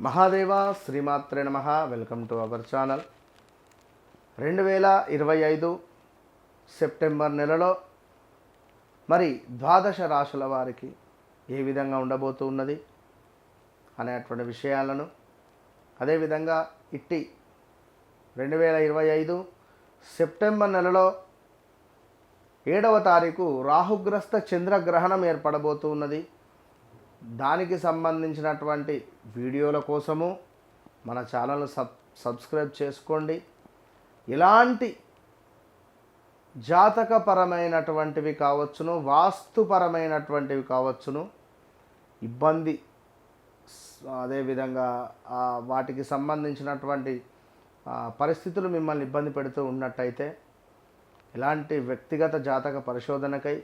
మహాదేవ శ్రీమాత్రే నమ. Welcome to our channel. రెండు వేల ఇరవై ఐదు సెప్టెంబర్ నెలలో మరి ద్వాదశ రాశుల వారికి ఏ విధంగా ఉండబోతూ ఉన్నది అనేటువంటి విషయాలను అదేవిధంగా ఇట్టి రెండు వేల ఇరవై ఐదు సెప్టెంబర్ నెలలో ఏడవ తారీఖు రాహుగ్రస్త చంద్రగ్రహణం ఏర్పడబోతున్నది దానికి సంబంధించినటువంటి వీడియోల కోసము మన ఛానల్ సబ్ సబ్స్క్రైబ్ చేసుకోండి. ఇలాంటి జాతకపరమైనటువంటివి కావచ్చును వాస్తుపరమైనటువంటివి కావచ్చును. ఇబ్బంది అదేవిధంగా వాటికి సంబంధించినటువంటి పరిస్థితులు మిమ్మల్ని ఇబ్బంది పెడుతూ ఉన్నట్టయితే ఎలాంటి వ్యక్తిగత జాతక పరిశోధనకై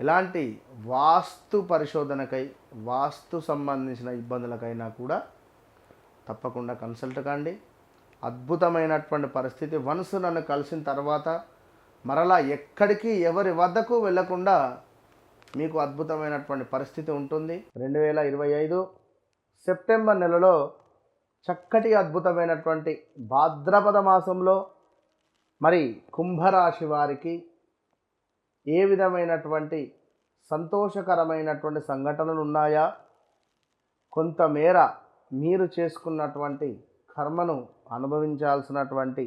ఎలాంటి వాస్తు పరిశోధనకై వాస్తు సంబంధించిన ఇబ్బందులకైనా కూడా తప్పకుండా కన్సల్ట్ కండి. అద్భుతమైనటువంటి పరిస్థితి. వన్స్ నన్ను కలిసిన తర్వాత మరలా ఎక్కడికి ఎవరి వద్దకు వెళ్ళకుండా మీకు అద్భుతమైనటువంటి పరిస్థితి ఉంటుంది. రెండు వేల ఇరవై ఐదు సెప్టెంబర్ నెలలో చక్కటి అద్భుతమైనటువంటి భాద్రపద మాసంలో మరి కుంభరాశి వారికి ఏ విధమైనటువంటి సంతోషకరమైనటువంటి సంఘటనలు ఉన్నాయా? కొంతమేర మీరు చేసుకున్నటువంటి కర్మను అనుభవించాల్సినటువంటి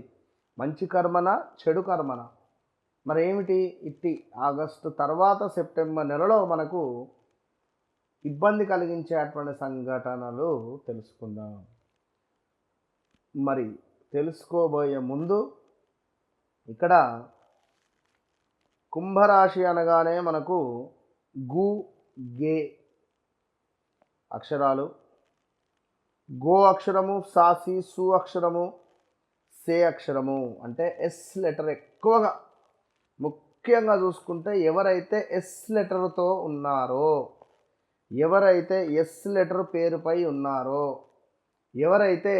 మంచి కర్మన చెడు కర్మన? మరి ఏమిటి ఇట్టి ఆగస్టు తర్వాత సెప్టెంబర్ నెలలో మనకు ఇబ్బంది కలిగించేటువంటి సంఘటనలు తెలుసుకుందాం. మరి తెలుసుకోబోయే ముందు ఇక్కడ కుంభరాశి అనగానే మనకు గు గే అక్షరాలు. గో అక్షరము సాసి సు అక్షరము సే అక్షరము. అంటే ఎస్ లెటర్ ఎక్కువగా ముఖ్యంగా చూసుకుంటే ఎవరైతే ఎస్ లెటర్తో ఉన్నారో ఎవరైతే ఎస్ లెటర్ పేరుపై ఉన్నారో ఎవరైతే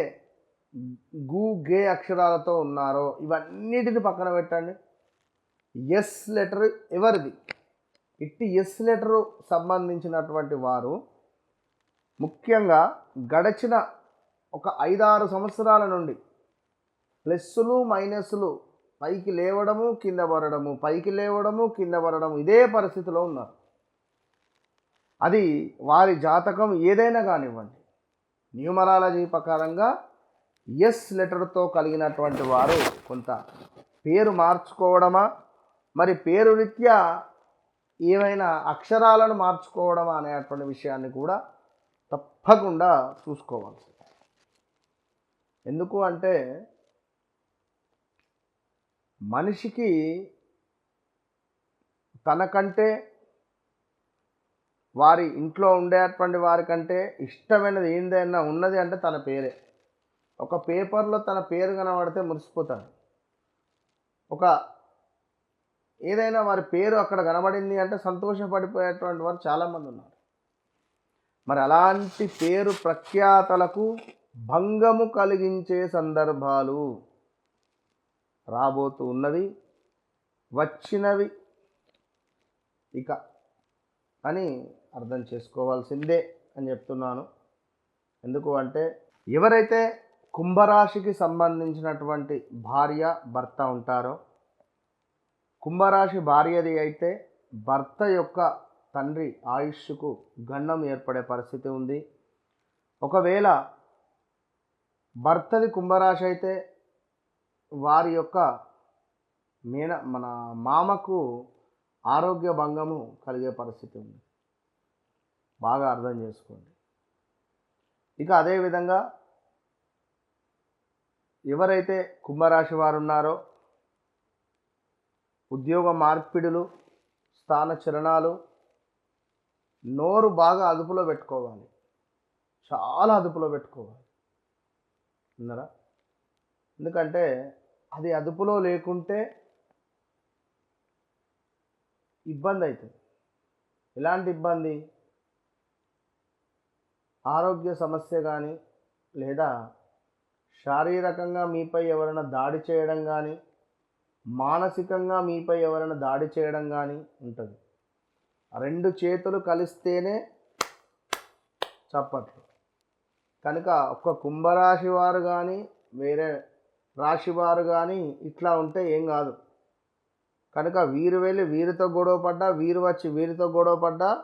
గు గే అక్షరాలతో ఉన్నారో ఇవన్నిటిని పక్కన పెట్టండి. ఎస్ లెటర్ ఎవరిది? ఇట్టి ఎస్ లెటరు సంబంధించినటువంటి వారు ముఖ్యంగా గడచిన ఒక ఐదారు సంవత్సరాల నుండి ప్లస్సులు మైనస్లు పైకి లేవడము కింద పడడము పైకి లేవడము కింద పడడము ఇదే పరిస్థితిలో ఉన్నారు. అది వారి జాతకం ఏదైనా కానివ్వండి. న్యూమరాలజీ ప్రకారంగా ఎస్ లెటర్తో కలిగినటువంటి వారు కొంత పేరు మార్చుకోవడమా మరి పేరు రీత్యా ఏమైనా అక్షరాలను మార్చుకోవడం అనేటువంటి విషయాన్ని కూడా తప్పకుండా చూసుకోవాల్సింది. ఎందుకు అంటే మనిషికి తనకంటే వారి ఇంట్లో ఉండేటువంటి వారికంటే ఇష్టమైనది ఏందైనా ఉన్నది అంటే తన పేరే. ఒక పేపర్లో తన పేరు కనబడితే మురిసిపోతాడు. ఒక ఏదైనా వారి పేరు అక్కడ కనబడింది అంటే సంతోషపడిపోయేటువంటి వారు చాలామంది ఉన్నారు. మరి అలాంటి పేరు ప్రఖ్యాతలకు భంగము కలిగించే సందర్భాలు రాబోతూ ఉన్నవి వచ్చినవి ఇక అని అర్థం చేసుకోవాల్సిందే అని చెప్తున్నాను. ఎందుకు అంటే ఎవరైతే కుంభరాశికి సంబంధించినటువంటి భార్య భర్త ఉంటారో కుంభరాశి భార్యది అయితే భర్త యొక్క తండ్రి ఆయుష్కు గండం ఏర్పడే పరిస్థితి ఉంది. ఒకవేళ భర్తది కుంభరాశి అయితే వారి యొక్క మీన మన మామకు ఆరోగ్య భంగము కలిగే పరిస్థితి ఉంది. బాగా అర్థం చేసుకోండి. ఇక అదేవిధంగా ఎవరైతే కుంభరాశి వారు ఉన్నారో ఉద్యోగ మార్పిడులు స్థాన చలనాలు నోరు బాగా అదుపులో పెట్టుకోవాలి. చాలా అదుపులో పెట్టుకోవాలి. విన్నారా? ఎందుకంటే అది అదుపులో లేకుంటే ఇబ్బంది అవుతుంది ఎలాంటి ఇబ్బంది? ఆరోగ్య సమస్య కానీ లేదా శారీరకంగా మీపై ఎవరైనా దాడి చేయడం కానీ మానసికంగా మీపై ఎవరైనా దాడి చేయడం కానీ ఉంటుంది. ఆ రెండు చేతులు కలిస్తేనే చప్పట్లు. కనుక ఒక్క కుంభరాశి వారు కానీ వేరే రాశి వారు కానీ ఇట్లా ఉంటే ఏం కాదు. కనుక వీరు వెళ్ళి వీరితో గొడవ పడ్డా వీరు వచ్చి వీరితో గొడవ పడ్డా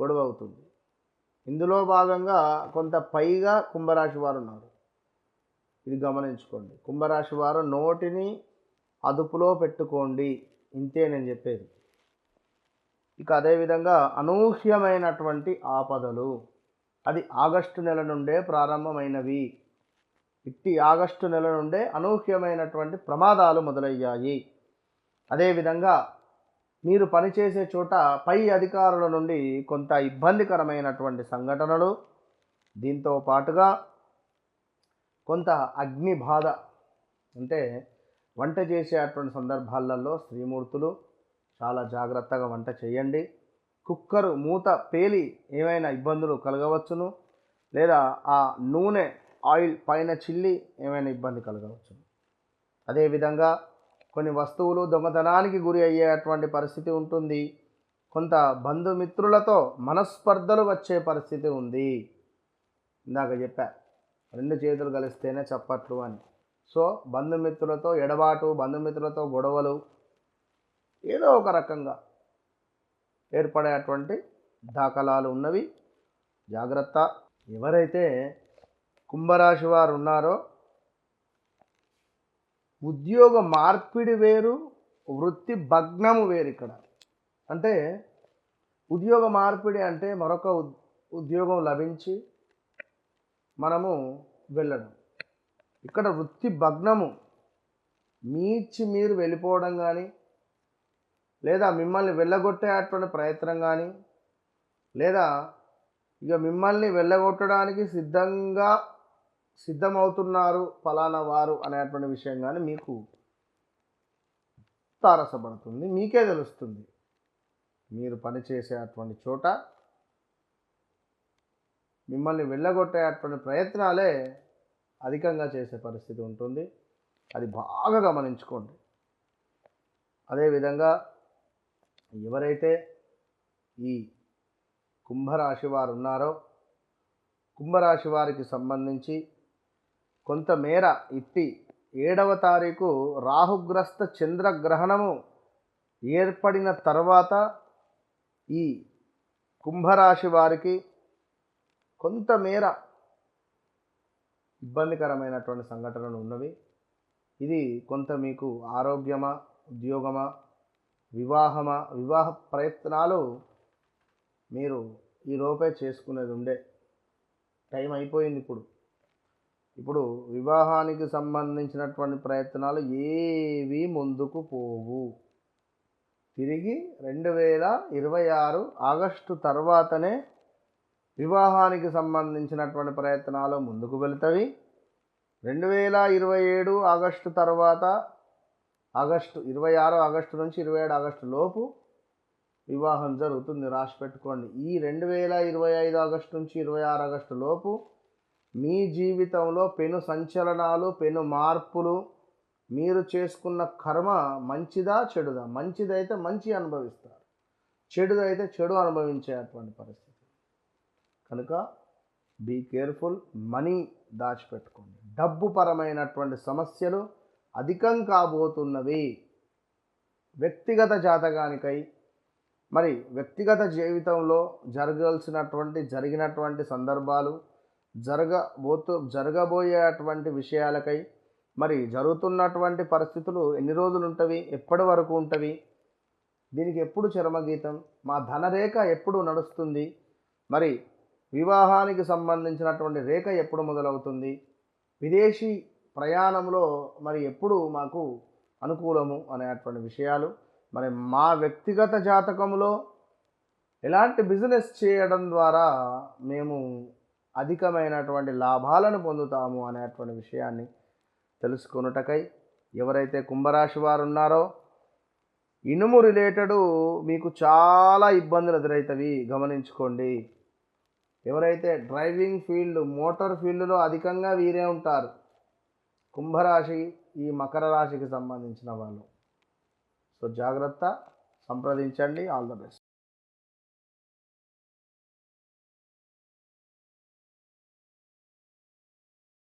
గొడవ అవుతుంది. ఇందులో భాగంగా కొంత పైగా కుంభరాశి వారు ఉన్నారు. ఇది గమనించుకోండి. కుంభరాశి వారు నోటిని అదుపులో పెట్టుకోండి. ఇంతే నేను చెప్పేది. ఇక అదేవిధంగా అనూహ్యమైనటువంటి ఆపదలు. అది ఆగస్టు నెల నుండే ప్రారంభమైనవి. ఇట్టి ఆగస్టు నెల నుండే అనూహ్యమైనటువంటి ప్రమాదాలు మొదలయ్యాయి. అదేవిధంగా మీరు పనిచేసే చోట పై అధికారుల నుండి కొంత ఇబ్బందికరమైనటువంటి సంఘటనలు. దీంతో పాటుగా కొంత అగ్ని బాధ అంటే వంట చేసేటువంటి సందర్భాలలో స్త్రీమూర్తులు చాలా జాగ్రత్తగా వంట చేయండి. కుక్కర్ మూత పేలి ఏమైనా ఇబ్బందులు కలగవచ్చును. లేదా ఆ నూనె ఆయిల్ పైన చిల్లి ఏమైనా ఇబ్బంది కలగవచ్చును. అదేవిధంగా కొన్ని వస్తువులు దొంగతనానికి గురి అయ్యేటువంటి పరిస్థితి ఉంటుంది. కొంత బంధుమిత్రులతో మనస్పర్ధలు వచ్చే పరిస్థితి ఉంది. ఇందాక చెప్పా రెండు చేతులు కలిస్తేనే చప్పట్లు అని. సో బంధుమిత్రులతో ఎడబాటు బంధుమిత్రులతో గొడవలు ఏదో ఒక రకంగా ఏర్పడేటువంటి దాఖలాలు ఉన్నవి. జాగ్రత్త. ఎవరైతే కుంభరాశి వారు ఉన్నారో ఉద్యోగ మార్పిడి వేరు వృత్తి భగ్నము వేరు ఇక్కడ. అంటే ఉద్యోగ మార్పిడి అంటే మరొక ఉద్యోగం లభించి మనము వెళ్ళడం. ఇక్కడ వృత్తి భగ్నము. మీచి మీరు వెళ్ళిపోవడం కానీ లేదా మిమ్మల్ని వెళ్ళగొట్టేటువంటి ప్రయత్నం కానీ లేదా ఇక మిమ్మల్ని వెళ్ళగొట్టడానికి సిద్ధంగా సిద్ధమవుతున్నారు ఫలానా వారు అనేటువంటి విషయం కానీ మీకు తారసపడుతుంది. మీకే తెలుస్తుంది. మీరు పనిచేసేటువంటి చోట మిమ్మల్ని వెళ్ళగొట్టేటువంటి ప్రయత్నాలే అధికంగా చేసే పరిస్థితి ఉంటుంది. అది బాగా గమనించుకోండి. అదేవిధంగా ఎవరైతే ఈ కుంభరాశి వారు ఉన్నారో కుంభరాశి వారికి సంబంధించి కొంతమేర ఇట్టి ఏడవ తారీఖు రాహుగ్రస్త చంద్రగ్రహణము ఏర్పడిన తర్వాత ఈ కుంభరాశి వారికి కొంతమేర ఇబ్బందికరమైనటువంటి సంఘటనలు ఉన్నవి. ఇది కొంత మీకు ఆరోగ్యమా ఉద్యోగమా వివాహమా వివాహ ప్రయత్నాలు మీరు ఈలోపే చేసుకునేది ఉండే. టైం అయిపోయింది ఇప్పుడు. ఇప్పుడు వివాహానికి సంబంధించినటువంటి ప్రయత్నాలు ఏవి ముందుకు పోవు. తిరిగి రెండు వేల ఇరవై ఆరు ఆగస్టు తర్వాతనే వివాహానికి సంబంధించినటువంటి ప్రయత్నాలు ముందుకు వెళుతవి. రెండు వేల ఇరవై ఏడు ఆగస్టు తర్వాత ఆగస్టు ఇరవై ఆరు ఆగస్టు నుంచి ఇరవై ఏడు ఆగస్టు లోపు వివాహం జరుగుతుంది. రాసి పెట్టుకోండి. ఈ రెండు వేల ఇరవై ఐదు ఆగస్టు నుంచి ఇరవై ఆరు ఆగస్టు లోపు మీ జీవితంలో పెను సంచలనాలు పెను మార్పులు మీరు చేసుకున్న కర్మ మంచిదా చెడుదా? మంచిదైతే మంచి అనుభవిస్తారు. చెడుదైతే చెడు అనుభవించేటువంటి పరిస్థితి. కనుక బీ కేర్ఫుల్ మనీ దాచిపెట్టుకోండి. డబ్బు పరమైనటువంటి సమస్యలు అధికం కాబోతున్నవి. వ్యక్తిగత జాతకానికై మరి వ్యక్తిగత జీవితంలో జరగాల్సినటువంటి జరిగినటువంటి సందర్భాలు జరగబోతు జరగబోయేటువంటి విషయాలకై మరి జరుగుతున్నటువంటి పరిస్థితులు ఎన్ని రోజులు ఉంటవి ఎప్పటి వరకు ఉంటవి దీనికి ఎప్పుడు చరమగీతం మా ధనరేఖ ఎప్పుడు నడుస్తుంది మరి వివాహానికి సంబంధించినటువంటి రేఖ ఎప్పుడు మొదలవుతుంది? విదేశీ ప్రయాణంలో మరి ఎప్పుడు మాకు అనుకూలము అనేటువంటి విషయాలు. మరి మా వ్యక్తిగత జాతకంలో ఎలాంటి బిజినెస్ చేయడం ద్వారా మేము అధికమైనటువంటి లాభాలను పొందుతాము అనేటువంటి విషయాన్ని తెలుసుకొనుటకై ఎవరైతే కుంభరాశి వారు ఉన్నారో ఇనుము రిలేటెడ్ మీకు చాలా ఇబ్బందులు ఎదురవుతవి గమనించుకోండి. ఎవరైతే డ్రైవింగ్ ఫీల్డ్ మోటార్ ఫీల్డ్లో అధికంగా వీరే ఉంటారు కుంభరాశి ఈ మకర రాశికి సంబంధించిన వాళ్ళు. సో జాగ్రత్త సంప్రదించండి. All the best